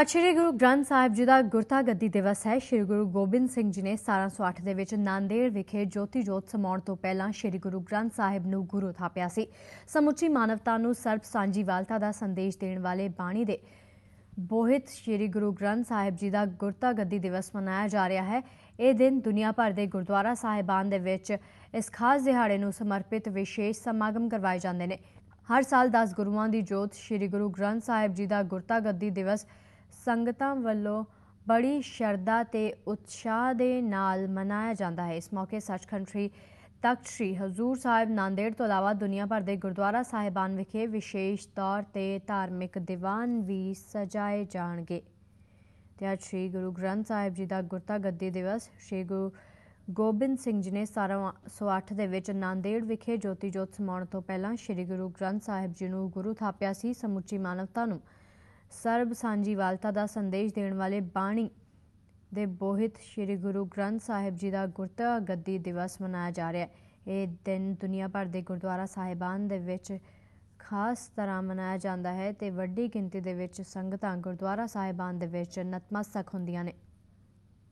ਅੱਜ ਸ਼੍ਰੀ ਗੁਰੂ ਗ੍ਰੰਥ ਸਾਹਿਬ ਜੀ ਦਾ ਗੁਰਤਾ ਗੱਦੀ ਦਿਵਸ ਹੈ। ਸ਼੍ਰੀ ਗੁਰੂ ਗੋਬਿੰਦ ਸਿੰਘ ਜੀ ਨੇ 1708 ਦੇ ਵਿੱਚ ਨਾਂਦੇੜ ਵਿਖੇ ਜੋਤੀ ਜੋਤ ਸਮਾਉਣ ਤੋਂ ਪਹਿਲਾਂ ਸ਼੍ਰੀ ਗੁਰੂ ਗ੍ਰੰਥ ਸਾਹਿਬ ਨੂੰ ਗੁਰੂ ਥਾਪਿਆ ਸੀ। ਸਮੁੱਚੀ ਮਾਨਵਤਾ ਨੂੰ ਸਰਬ ਸਾਂਝੀਵਾਲਤਾ ਦਾ ਸੰਦੇਸ਼ ਦੇਣ ਵਾਲੇ ਬਾਣੀ ਦੇ ਬੋਹਿਤ ਸ਼੍ਰੀ ਗੁਰੂ ਗ੍ਰੰਥ ਸਾਹਿਬ ਜੀ ਦਾ ਗੁਰਤਾ ਗੱਦੀ ਦਿਵਸ ਮਨਾਇਆ ਜਾ ਰਿਹਾ ਹੈ। ਇਹ ਦਿਨ ਦੁਨੀਆ ਭਰ ਦੇ ਗੁਰਦੁਆਰਾ ਸਾਹਿਬਾਨ ਦੇ ਵਿੱਚ ਇਸ ਖਾਸ ਦਿਹਾੜੇ ਨੂੰ ਸਮਰਪਿਤ ਵਿਸ਼ੇਸ਼ ਸਮਾਗਮ ਕਰਵਾਏ ਜਾਂਦੇ ਨੇ। ਹਰ ਸਾਲ 10 ਗੁਰੂਆਂ ਦੀ ਜੋਤ ਸ਼੍ਰੀ ਗੁਰੂ ਗ੍ਰੰਥ ਸਾਹਿਬ ਜੀ ਦਾ ਗੁਰਤਾ ਗੱਦੀ ਦਿਵਸ ਸੰਗਤਾਂ ਵੱਲੋਂ ਬੜੀ ਸ਼ਰਧਾ ਤੇ ਉਤਸ਼ਾਹ ਦੇ ਨਾਲ ਮਨਾਇਆ ਜਾਂਦਾ ਹੈ। ਇਸ ਮੌਕੇ ਸੱਚਖੰਡ ਸ੍ਰੀ ਤਖਤ ਸ੍ਰੀ ਹਜ਼ੂਰ ਸਾਹਿਬ ਨਾਂਦੇੜ ਤੋਂ ਇਲਾਵਾ ਦੁਨੀਆ ਭਰ ਦੇ ਗੁਰਦੁਆਰਾ ਸਾਹਿਬਾਨ ਵਿਖੇ ਵਿਸ਼ੇਸ਼ ਤੌਰ ਤੇ ਧਾਰਮਿਕ ਦੀਵਾਨ ਵੀ ਸਜਾਏ ਜਾਣਗੇ। ਤੇ ਅੱਜ ਸ੍ਰੀ ਗੁਰੂ ਗ੍ਰੰਥ ਸਾਹਿਬ ਜੀ ਦਾ ਗੁਰਤਾ ਗੱਦੀ ਦਿਵਸ ਸ੍ਰੀ ਗੁਰੂ ਗੋਬਿੰਦ ਸਿੰਘ ਜੀ ਨੇ 1708 ਦੇ ਵਿੱਚ ਨਾਂਦੇੜ ਵਿਖੇ ਜੋਤੀ ਜੋਤ ਸਮਾਉਣ ਤੋਂ ਪਹਿਲਾਂ ਸ੍ਰੀ ਗੁਰੂ ਗ੍ਰੰਥ ਸਾਹਿਬ ਜੀ ਨੂੰ ਗੁਰੂ ਥਾਪਿਆ ਸੀ। ਸਮੁੱਚੀ ਮਾਨਵਤਾ ਨੂੰ ਸਰਬ ਸਾਂਝੀਵਾਲਤਾ ਦਾ ਸੰਦੇਸ਼ ਦੇਣ ਵਾਲੇ ਬਾਣੀ ਦੇ ਬੋਹਿਤ ਸ੍ਰੀ ਗੁਰੂ ਗ੍ਰੰਥ ਸਾਹਿਬ ਜੀ ਦਾ ਗੁਰਤਾ ਗੱਦੀ ਦਿਵਸ ਮਨਾਇਆ ਜਾ ਰਿਹਾ ਹੈ। ਇਹ ਦਿਨ ਦੁਨੀਆ ਭਰ ਦੇ ਗੁਰਦੁਆਰਾ ਸਾਹਿਬਾਨ ਦੇ ਵਿੱਚ ਖਾਸ ਤਰ੍ਹਾਂ ਮਨਾਇਆ ਜਾਂਦਾ ਹੈ ਤੇ ਵੱਡੀ ਗਿਣਤੀ ਦੇ ਵਿੱਚ ਸੰਗਤਾਂ ਗੁਰਦੁਆਰਾ ਸਾਹਿਬਾਨ ਦੇ ਵਿੱਚ ਨਤਮਸਤਕ ਹੁੰਦੀਆਂ ਨੇ।